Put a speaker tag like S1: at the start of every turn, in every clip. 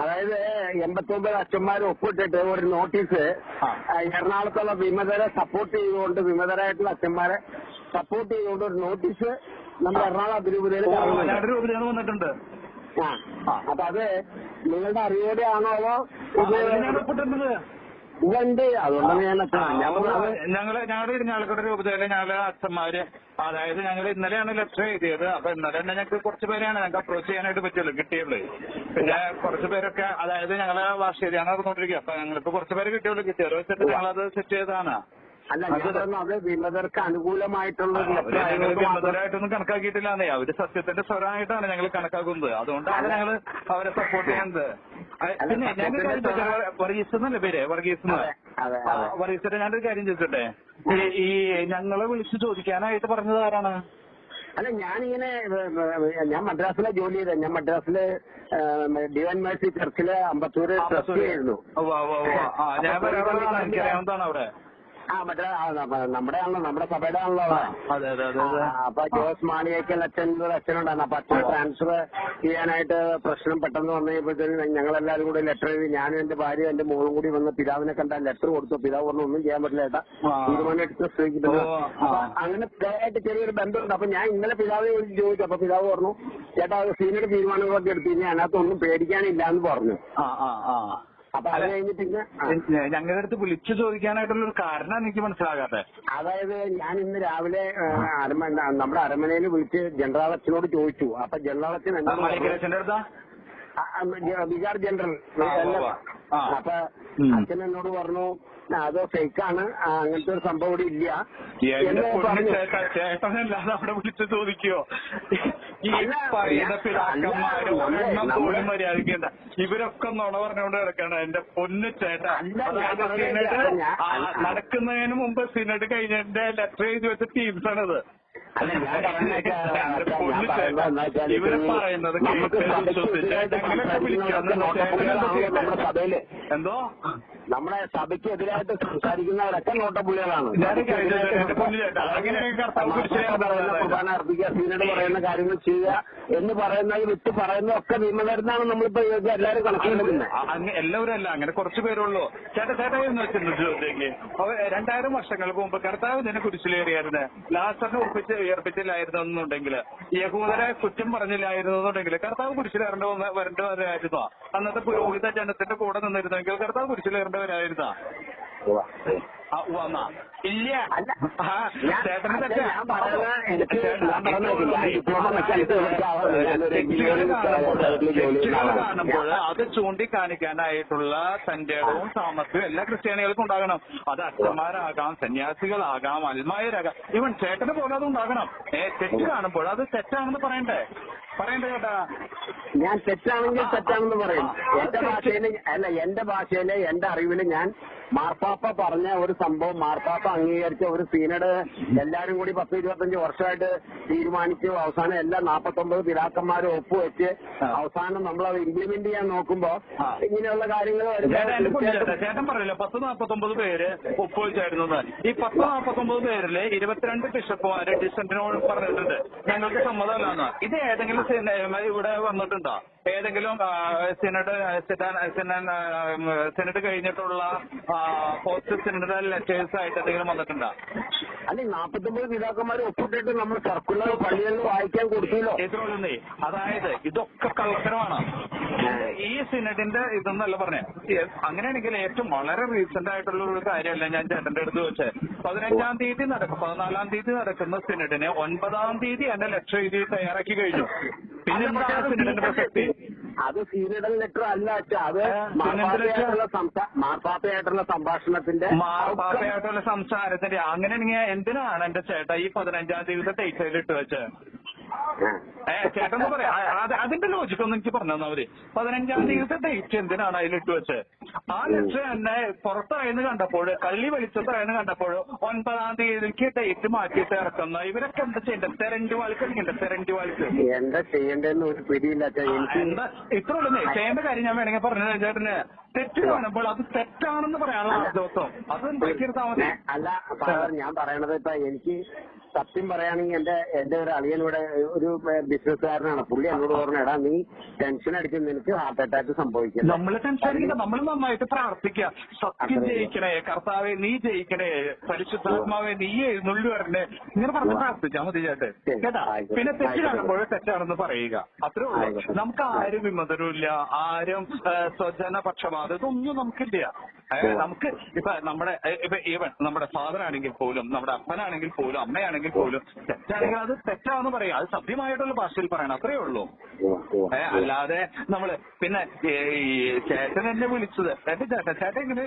S1: അതായത് എൺപത്തി ഒമ്പത് അച്ഛന്മാർ ഒപ്പിട്ടിട്ട് ഒരു നോട്ടീസ് എറണാകുളത്തുള്ള വിമതരെ സപ്പോർട്ട് ചെയ്തുകൊണ്ട് വിമതരായിട്ടുള്ള അച്ഛന്മാരെ സപ്പോർട്ട് ചെയ്തുകൊണ്ട് ഒരു നോട്ടീസ് നമ്മുടെ എറണാകുളം അതിരൂപതയിൽ
S2: വന്നിട്ടുണ്ട്.
S1: ആ. അപ്പൊ അത് നിങ്ങളുടെ അറിയോടെ ആണോ അതോ ഇതുണ്ട്. അതുകൊണ്ടാണ് ഞാൻ
S2: ഞങ്ങൾ ഞങ്ങളുടെ ഇരിഞ്ഞാലക്കുട രൂപതയിലെ ഞങ്ങൾ അച്ഛന്മാര് അതായത് ഞങ്ങൾ ഇന്നലെയാണ് ലെറ്റർ എഴുതിയത്. അപ്പൊ ഇന്നലെ തന്നെ ഞങ്ങൾക്ക് കുറച്ച് പേരെയാണ് ഞങ്ങൾക്ക് അപ്രോച്ച് ചെയ്യാനായിട്ട് പറ്റുള്ളൂ കിട്ടിയുള്ളൂ. പിന്നെ കുറച്ച് പേരൊക്കെ അതായത് ഞങ്ങളെ വാർഷിക ഞങ്ങൾ നടന്നുകൊണ്ടിരിക്കുക അപ്പൊ ഞങ്ങൾക്ക് കുറച്ച് പേര് കിട്ടിയുള്ളൂ. കിട്ടിയത് വെച്ചിട്ട് ഞങ്ങളത് സെറ്റ് ചെയ്തതാണ്.
S1: അല്ല ഞാൻ പറഞ്ഞത് അത് വിമതർക്ക് അനുകൂലമായിട്ടുള്ള ഒരു ആയതുകൊണ്ട് മാത്രം
S2: വിമതരായിട്ടൊന്നും കണക്കാക്കിയിട്ടില്ലാന്നേ അവർ സത്യത്തിന്റെ സ്വരമായിട്ടാണ് ഞങ്ങൾ കണക്കാക്കുന്നത്. അതുകൊണ്ടാണ് ഞങ്ങൾ അവരെ സപ്പോർട്ട് ചെയ്യുന്നത്. പിന്നെ ഞങ്ങൾ ചോദിച്ചോട്ടെ? വർഗീസ് എന്നല്ലേ പേര്? വർഗീസ് എന്ന്.
S1: അതെ, അതെ,
S2: ആ,
S1: അതെ.
S2: വർഗീസിന്റെ ഞാനൊരു കാര്യം ചോദിച്ചോട്ടെ? ഈ- ഈ ഞങ്ങളെ വിളിച്ചു ചോദിക്കാനായിട്ട് പറഞ്ഞത് ആരാണ്?
S1: അല്ല ഞാനിങ്ങനെ ഏ, ഏ, ഞാൻ മദ്രാസിലെ ജോലി ചെയ്ത. ഞാൻ മദ്രാസിൽ ഡിവൻ മേഴ്സി ചർച്ചിലെ അമ്പത്തൂര് ട്രസ്റ്റി ആയിരുന്നു
S2: ഉവ്വ് ഉവ്വ് ഉവ്വ്. ആ ഞാൻ വരാറുള്ളതാണ് എനിക്കറിയാവുന്നതാണ് അവിടെ?
S1: ആ മറ്റേ നമ്മുടെ ആണല്ലോ നമ്മുടെ സഭയുടെ ആണല്ലോ അപ്പൊ ജോസ് മാണിയേക്കൽ അച്ഛൻ അച്ഛനുണ്ടായിരുന്നു. അപ്പൊ അച്ഛൻ ട്രാൻസ്ഫർ ചെയ്യാനായിട്ട് പ്രശ്നം പെട്ടെന്ന് വന്നപ്പോഴത്തേന് ഞങ്ങളെല്ലാരും കൂടി ലെറ്റർ എഴുതി ഞാനും എന്റെ ഭാര്യ എന്റെ മോളും കൂടി വന്ന് പിതാവിനെ കണ്ട ലെറ്റർ കൊടുത്തു. പിതാവ് പറഞ്ഞു ഒന്നും ചെയ്യാൻ പറ്റില്ല ഏട്ടാ. തീരുമാനം എടുത്ത്. അപ്പൊ അങ്ങനെ ആയിട്ട് ചെറിയൊരു ബന്ധമുണ്ട്. അപ്പൊ ഞാൻ ഇന്നലെ പിതാവിനെ വിളിച്ച് ചോദിച്ചു. അപ്പൊ പിതാവ് പറഞ്ഞു ചേട്ടാ സീനിയുടെ സീനിയർ തീരുമാനങ്ങളൊക്കെ എടുത്തു ഇനി അതിനകത്തൊന്നും പേടിക്കാനില്ല എന്ന് പറഞ്ഞു
S2: ഞങ്ങളുടെ അടുത്ത് വിളിച്ചു ചോദിക്കാനായിട്ടുള്ള ഒരു കാരണം എനിക്ക് മനസ്സിലാകാത്തെ
S1: അതായത് ഞാൻ ഇന്ന് രാവിലെ നമ്മുടെ അരമനയിൽ വിളിച്ച് ജനറൽ അച്ഛനോട് ചോദിച്ചു. അപ്പൊ ജനറൽ അച്ഛൻ വികാർ ജനറൽ. അപ്പൊ. അച്ഛൻ എന്നോട് പറഞ്ഞു അത് ഫേക്കാണ്? അങ്ങനത്തെ ഒരു സംഭവം ഇവിടെ ഇല്ല.
S2: ചേട്ടനല്ലാതെ അവിടെ വിളിച്ചു ചോദിക്കോ ഈ പറയുന്ന പിതാക്കന്മാര് ഒരെണ്ണം പോലും മര്യാദിക്കണ്ട ഇവരൊക്കെ നുണ പറഞ്ഞുകൊണ്ട് കിടക്കാണ്. എന്റെ പൊന്ന് ചേട്ടാ അതായത് സിനഡ് നടക്കുന്നതിന് മുമ്പ് സിനഡ് കഴിഞ്ഞതിന്റെ ലെറ്റർ എഴുതി വെച്ച ടീംസ്
S1: പറയുന്നത് എന്താ ഇവർ
S2: പറയുന്നത്
S1: നമ്മുടെ സഭയിൽ.
S2: എന്തോ?
S1: നമ്മുടെ സഭയ്ക്ക് എതിരായിട്ട് സംസാരിക്കുന്നവരൊക്കെ നോട്ടപ്പുള്ളികളാണ് പറയുന്ന കുർബാന അർപ്പിക്കുക സീനോട് പറയുന്ന കാര്യങ്ങൾ ചെയ്യുക എന്ന് പറയുന്നത് വിട്ട് പറയുന്നതൊക്കെ നിയമമരുന്നാണ് നമ്മളിപ്പോ എല്ലാവരും കണക്കിലെടുക്കുന്നത്.
S2: എല്ലാവരും അല്ല അങ്ങനെ കുറച്ചു പേരുള്ളൂ. ചേട്ടാ ചേട്ടാ എന്ന് വെച്ചിട്ടുണ്ട് രണ്ടായിരം വർഷങ്ങൾക്ക് മുമ്പ് കർത്താവ് ഇതിനെ കുരിശിലേറിയായിരുന്നു. ലാസറിനെ ഉറപ്പിച്ച് ഉയർപ്പിച്ചില്ലായിരുന്നു എന്നുണ്ടെങ്കിൽ യഹൂദരെ കുറ്റം പറഞ്ഞില്ലായിരുന്നു എന്നുണ്ടെങ്കിൽ കർത്താവ് കുരിശിലേറേണ്ട വന്ന- വരേണ്ടവരായിരുന്നോ? അന്നത്തെ പുരോഹിത ജനത്തിന്റെ കൂടെ നിന്നിരുന്നെങ്കിൽ കർത്താവ് കുരിശിലേറേണ്ടവരായിരുന്നോ ഇല്ല. ചേട്ടന് തെറ്റാ. തെറ്റുകൾ കാണുമ്പോൾ അത് ചൂണ്ടിക്കാണിക്കാനായിട്ടുള്ള സഞ്ചാരവും താമസവും എല്ലാ ക്രിസ്ത്യാനികൾക്കും ഉണ്ടാകണം. അത് അച്ഛന്മാരാകാം സന്യാസികളാകാം അൽമായരാകാം. ഇവൻ ചേട്ടന് പോലെ അത് ഉണ്ടാകണം. ഏ തെറ്റ് കാണുമ്പോൾ അത് തെറ്റാണെന്ന് പറയണ്ടേ? പറയണ്ടേ ചേട്ടാ?
S1: ഞാൻ തെറ്റാണെങ്കിൽ തെറ്റാണെന്ന് പറയും. എന്റെ ഭാഷയിൽ അല്ല എന്റെ ഭാഷയിൽ എന്റെ അറിവിൽ ഞാൻ മാർപ്പാപ്പ പറഞ്ഞ ഒരു സംഭവം മാർപ്പാപ്പ അംഗീകരിച്ച ഒരു സീനഡ് എല്ലാരും കൂടി പത്ത് ഇരുപത്തഞ്ച് വർഷമായിട്ട് തീരുമാനിച്ചു അവസാനം എല്ലാ നാപ്പത്തൊമ്പത് പിതാക്കന്മാരും ഒപ്പുവെച്ച്. അവസാനം നമ്മൾ അത് ഇംപ്ലിമെന്റ് ചെയ്യാൻ നോക്കുമ്പോ ഇങ്ങനെയുള്ള കാര്യങ്ങൾ
S2: ചേട്ടൻ പറഞ്ഞില്ല പത്ത് നാപ്പത്തൊമ്പത് പേര് ഒപ്പുവെച്ചായിരുന്നു. ഈ പത്ത് നാപ്പത്തൊമ്പത് പേരിൽ ഇരുപത്തിരണ്ട് ബിഷപ്പുമാര് ഡിസന്റിനോട് പറഞ്ഞിട്ടുണ്ട്. ഞങ്ങൾക്ക് സമ്മതമല്ലെന്ന്. ഇത് ഏതെങ്കിലും ഇവിടെ വന്നിട്ടുണ്ടോ? ഏതെങ്കിലും സിനഡ് സിനഡ് കഴിഞ്ഞിട്ടുള്ള പോസ്റ്റ് സിനഡൽ ലെറ്റേഴ്സ് ആയിട്ട് എന്തെങ്കിലും വന്നിട്ടുണ്ടോ?
S1: അല്ല ഈ നാപ്പത്തൊമ്പത് പിതാക്കന്മാരും ഒപ്പിട്ടിട്ട് നമ്മൾ സർക്കുലർ പള്ളികളിൽ വായിക്കാൻ കൊടുത്തല്ലോ.
S2: ഇത്രയുള്ളേ അതായത് ഇതൊക്കെ കള്ളത്തരമാണ്. ഈ സിനഡിന്റെ ഇതെന്നല്ല പറഞ്ഞേ. അങ്ങനെയാണെങ്കിൽ ഏറ്റവും വളരെ റീസെന്റ് ആയിട്ടുള്ള ഒരു കാര്യമല്ല ഞാൻ ചേട്ടന്റെ അടുത്ത് വെച്ച് പതിനഞ്ചാം തീയതി നടക്കും പതിനാലാം തീയതി നടക്കുന്ന സിനഡിന് ഒൻപതാം തീയതി എന്റെ ലക്ഷ്യം എഴുതി തയ്യാറാക്കി കഴിഞ്ഞു. പിന്നെ
S1: അത് സീരിയൽ ലെറ്റർ അല്ല അച്ഛാ അത് മാർപ്പാപ്പയായിട്ടുള്ള സംഭാഷണത്തിന്റെ
S2: മാർപ്പാപ്പയായിട്ടുള്ള സംസാരത്തിന്റെ അങ്ങനെ എന്തിനാണ് എന്റെ ചേട്ടാ ഈ പതിനഞ്ചാം തീയതി ഡേറ്റ് ഇട്ട് വെച്ച് ചേട്ടൻ പറയാം. അതിന്റെ ലോജിക്ക് ഒന്ന് എനിക്ക് പറഞ്ഞു തന്നാ മതി. പതിനഞ്ചാം തീയതി ഡേറ്റ് എന്തിനാണ് അതിലിട്ട് വെച്ച് ആ ലക്ഷ്യം എന്നെ പുറത്തായെന്ന് കണ്ടപ്പോൾ കള്ളി വെളിച്ചത്തായെന്ന് കണ്ടപ്പോൾ ഒൻപതാം തീയതിക്ക് ഡേറ്റ് മാറ്റിയിട്ട് ഇറക്കുന്ന. ഇവരൊക്കെ എന്താ ചെയ്യേണ്ടത് തെരണ്ടി വാൾക്ക് അടിക്കണ്ടേ തെരണ്ടി വാൾക്ക്
S1: എന്താ ചെയ്യേണ്ടതെന്ന് ഒരു പിടിയില്ലാത്ത
S2: എന്താ? ഇത്ര ഉള്ളൂ. ചെയ്യേണ്ട കാര്യം ഞാൻ വേണമെങ്കിൽ പറഞ്ഞു ചേട്ടന്. തെറ്റ് കാണുമ്പോൾ അത് തെറ്റാണെന്ന് പറയാനുള്ള ദിവസം. അത് ഉണ്ടാക്കിയെടുത്താൽ മതി
S1: ഏ, അല്ല ഞാൻ പറയണത് ഇപ്പൊ എനിക്ക് സത്യം പറയുകയാണെങ്കിൽ എന്റെ എന്റെ ഒരു അളിയൻ ഇവിടെ ഒരു ബിസിനസ്സുകാരനാണ്. പുള്ളി എന്നോട് പറഞ്ഞു എടാ നീ ടെൻഷൻ അടിക്കും നിനക്ക് ഹാർട്ട് അറ്റാക്ക് സംഭവിക്കും
S2: നമ്മൾ ടെൻഷൻ നമ്മൾ നന്നായിട്ട് പ്രാർത്ഥിക്കുക സത്യം ജയിക്കണേ കർത്താവെ നീ ജയിക്കണേ പരിശുദ്ധാത്മാവെ നീ എഴുന്നള്ളി വരണേ ഇങ്ങനെ പറഞ്ഞ് പ്രാർത്ഥിച്ചാൽ മതി ചേട്ടൻ. കേട്ടാ? പിന്നെ തെറ്റ്. കാണുമ്പോൾ തെറ്റാണെന്ന് പറയുക. അത്രേ ഉള്ളൂ. നമുക്ക് ആരും വിമതരുമില്ല. ആരും ഏ, സ്വജന ഇതൊന്നും നമുക്കില്ല. നമുക്ക് ഇപ്പൊ നമ്മുടെ ഇപ്പൊ ഈവൻ നമ്മുടെ ഫാദർ ആണെങ്കിൽ പോലും നമ്മുടെ അപ്പനാണെങ്കിൽ പോലും അമ്മയാണെങ്കിൽ പോലും തെറ്റാണെങ്കിൽ അത് തെറ്റാന്ന് പറയാം. അത് സഭ്യമായിട്ടുള്ള ഭാഷയിൽ പറയണം. അത്രേ ഉള്ളൂ. ഏ, അല്ലാതെ നമ്മൾ പിന്നെ ഈ ചേട്ടൻ എന്നെ വിളിച്ചത്. എന്റെ ചേട്ടൻ ചേട്ടൻ ഇങ്ങനെ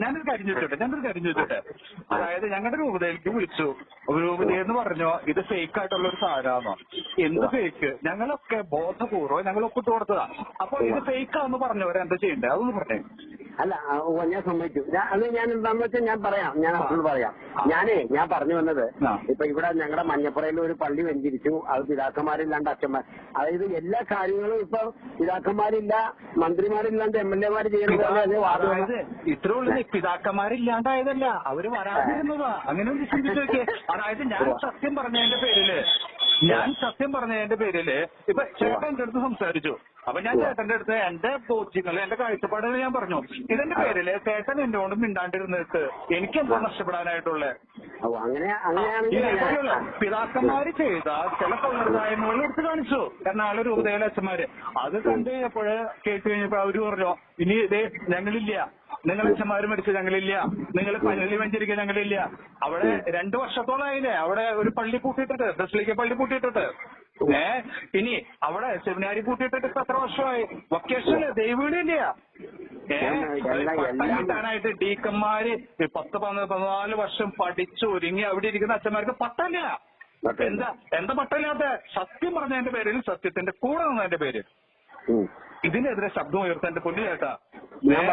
S2: ഞാനൊരു കാര്യം ചോദിച്ചോട്ടെ ഞാനൊരു കാര്യം ചോദിച്ചോട്ടെ അതായത് ഞങ്ങളുടെ രൂപതയിലേക്ക് വിളിച്ചു. രൂപത എന്ന് പറഞ്ഞോ ഇത് ഫേക്ക് ആയിട്ടുള്ള ഒരു സാധനമാണോ എന്ത് ഫേക്ക് ഞങ്ങളൊക്കെ ബോധപൂർവം ഞങ്ങൾ ഒപ്പിട്ട് കൊടുത്തതാ. അപ്പൊ ഇത് ഫേക്ക് ആണെന്ന് പറഞ്ഞവരെ എന്താ ചെയ്യണ്ടേ? അതൊന്ന് പറഞ്ഞേ.
S1: അല്ല ഞാൻ സമ്മതിച്ചു. അത് ഞാൻ എന്താന്ന് വെച്ചാൽ ഞാൻ പറയാം. ഞാൻ അപ്പോൾ പറയാം. ഞാനേ ഞാൻ പറഞ്ഞു വന്നത്. ഇപ്പൊ ഇവിടെ ഞങ്ങളുടെ മഞ്ഞപ്പുറയിൽ ഒരു പള്ളി വെഞ്ചിരിച്ചു. അത് പിതാക്കന്മാരില്ലാണ്ട് അച്ഛന്മാർ. അതായത് എല്ലാ കാര്യങ്ങളും ഇപ്പൊ പിതാക്കന്മാരില്ല മന്ത്രിമാരില്ലാണ്ട് എം എൽ എമാര് ചെയ്യുന്നത്
S2: ഇത്ര ഉള്ളൂ പിതാക്കന്മാരില്ലാണ്ടായതല്ല. അവർ വരാതിരുന്നതാ. അങ്ങനെ ഒന്ന് ചിന്തിച്ചു നോക്കിയേ. അതായത് ഞാൻ സത്യം പറഞ്ഞതിന്റെ പേരിൽ ഞാൻ സത്യം പറഞ്ഞതിന്റെ പേരിൽ ഇപ്പൊ ചേട്ടൻ എന്റെ അടുത്ത് സംസാരിച്ചു. അപ്പൊ ഞാൻ ചേട്ടന്റെ അടുത്ത് എന്റെ ബോധ്യങ്ങൾ എന്റെ കാഴ്ചപ്പാടുകൾ ഞാൻ പറഞ്ഞു. ഇതിന്റെ പേരിൽ ചേട്ടൻ എന്നോട് മിണ്ടാണ്ടിരുന്നിട്ട് എനിക്ക് എന്താ നഷ്ടപ്പെടാനായിട്ടുള്ളത് ഇതേപോലെയുള്ള പിതാക്കന്മാര് ചെയ്ത ചില സമ്പ്രദായങ്ങൾ എടുത്തു കാണിച്ചു. എറണാകുളം രൂപതയിലെ അച്ഛന്മാര്. അത് കണ്ടു കഴിഞ്ഞപ്പോഴ് കേട്ട് കഴിഞ്ഞപ്പോ അവർ പറഞ്ഞു ഇനി ഇതേ ഞങ്ങളില്ല. നിങ്ങൾ അച്ഛന്മാര് മരിച്ചു ഞങ്ങളില്ല. നിങ്ങൾ പള്ളി വെഞ്ചരിക്കുക ഞങ്ങളില്ല. അവിടെ രണ്ടു വർഷത്തോളായില്ലേ? അവിടെ ഒരു പള്ളി പൂട്ടിയിട്ടിട്ട് ബസ്ലിക്ക് പള്ളി പൂട്ടിയിട്ടിട്ട്. ഏ? ഇനി അവിടെ സെമിനാരി പൂട്ടിയിട്ടിട്ട് ഇപ്പൊ എത്ര വർഷമായി? വൊക്കേഷണൽ
S1: എല്ലാം-
S2: കിട്ടാനായിട്ട് ഡീക്കന്മാര് പത്ത് പതിനാല് പതിനാല് വർഷം പഠിച്ചു ഒരുങ്ങി അവിടെ ഇരിക്കുന്ന അച്ഛന്മാർക്ക് പട്ടല്ല. എന്താ? എന്താ പട്ടമില്ലാത്ത സത്യം പറഞ്ഞതിന്റെ പേരിൽ സത്യത്തിന്റെ കൂടെ നിന്നതിന്റെ പേര്. ഇതിനെതിരെ ശബ്ദം ഉയർത്താൻ പൊന്നു ചേട്ടാ
S1: ഞാൻ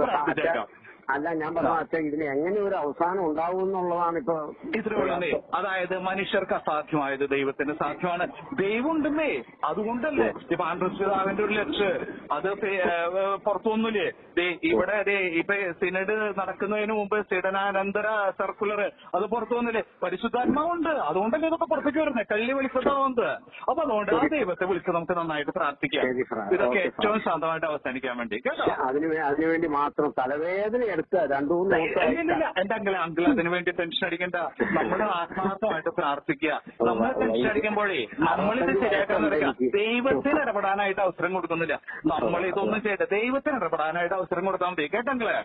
S2: പ്രാർത്ഥിച്ചേക്കാം
S1: അല്ല ഞാൻ പറഞ്ഞ അച്ഛൻ ഇതിന് എങ്ങനെ ഒരു അവസാനം ഉണ്ടാവും എന്നുള്ളതാണ് ഇപ്പൊ
S2: ഇത്രയുള്ളതേ അതായത് മനുഷ്യർക്ക് അസാധ്യമായത് ദൈവത്തിന് സാധ്യമാണ്. ദൈവം ഉണ്ടെന്നേ അതുകൊണ്ടല്ലേ? ഇപ്പൊ ആൻഡ്രസ് പിതാവിന്റെ ഒരു ലക്ഷ് അത് പുറത്തുവന്നില്ലേ? ഇവിടെ ദേ ഇപ്പൊ സിനഡ് നടക്കുന്നതിന് മുമ്പ് സിഡനാനന്തര സർക്കുലർ അത് പുറത്തു വന്നില്ലേ പരിശുദ്ധാത്മാവുണ്ട്. അതുകൊണ്ടല്ലേ ഇതൊക്കെ പുറത്തേക്ക് വരുന്നത് കള്ളി വിളിച്ചതാവുന്നത് അപ്പൊ അതുകൊണ്ട് ആ ദൈവത്തെ വിളിച്ച് നമുക്ക് നന്നായിട്ട് പ്രാർത്ഥിക്കാം. ഇതൊക്കെ ഏറ്റവും ശാന്തമായിട്ട് അവസാനിക്കാൻ വേണ്ടി. കേട്ടോ?
S1: അതിനുവേണ്ടി അതിനു വേണ്ടി മാത്രം തലവേദന എടുത്ത് രണ്ടു മൂന്ന്
S2: ഇല്ലില്ല എന്റെ അങ്കിൾ അങ്കിൾ അതിന് വേണ്ടി ടെൻഷൻ അടിക്കണ്ട. നമ്മൾ ആത്മാർത്ഥമായിട്ട് പ്രാർത്ഥിക്കുക. നമ്മൾ ടെൻഷൻ അടിക്കുമ്പോഴേ നമ്മളിത് ശരിയാക്കാൻ ദൈവത്തിന് ഇടപെടാനായിട്ട് അവസരം കൊടുക്കുന്നില്ല. നമ്മൾ ഇതൊന്നും ചെയ്യട്ടെ ദൈവത്തിന് ഇടപെടാനായിട്ട് അവസരം കൊടുത്താൽ മതി.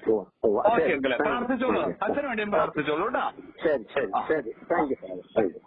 S1: ഓ,
S2: ഓക്കെ അങ്കിളെ. പ്രാർത്ഥിച്ചോളൂ. അച്ഛന് വേണ്ടിയും പ്രാർത്ഥിച്ചോളൂ കേട്ടാ.
S1: ശരി ശരി ശരി. Thank you.